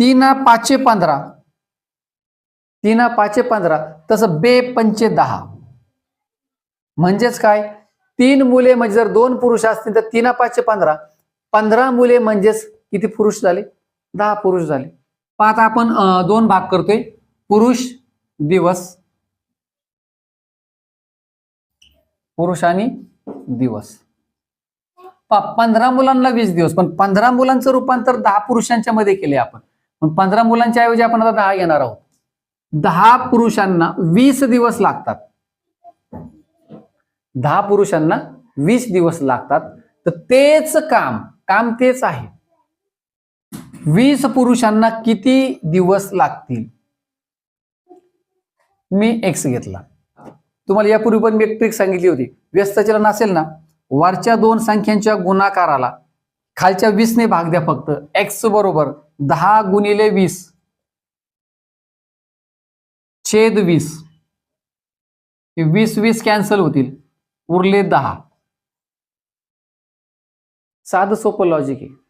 तीन पाचशे पंधरा. तीन पाचशे पंधरा. तसं बे पंचे दहा. म्हणजेच काय? तीन मुले म्हणजे जर दोन पुरुष असतील तर तीन पाचशे पंधरा. पंधरा मुले म्हणजेच किती पुरुष झाले? दहा पुरुष झाले. पाच आपण दोन भाग करतोय. पुरुष दिवस. पुरुष आणि दिवस. पंधरा मुलांना वीस दिवस. पण पंधरा मुलांचं रूपांतर दहा पुरुषांच्या मध्ये केले आपण. पण पंधरा मुलांच्या ऐवजी आपण आता दहा घेणार आहोत. दहा पुरुषांना वीस दिवस लागतात. दहा पुरुषांना वीस दिवस लागतात. तर तेच काम काम तेच आहे. वीस पुरुषांना किती दिवस लागतील? मी एक्स घेतला. तुम्हाला यापूर्वी पण मी एक ट्रिक सांगितली होती. व्यस्तचलन असेल ना वरच्या दोन संख्यांच्या गुणाकाराला खालच्या वीसने भाग द्या फक्त. एक्स बरोबर दहा गुणिले वीस. छेद वीस. वीस वीस कॅन्सल होतील. उरले दहा. साधं सोपं लॉजिक आहे.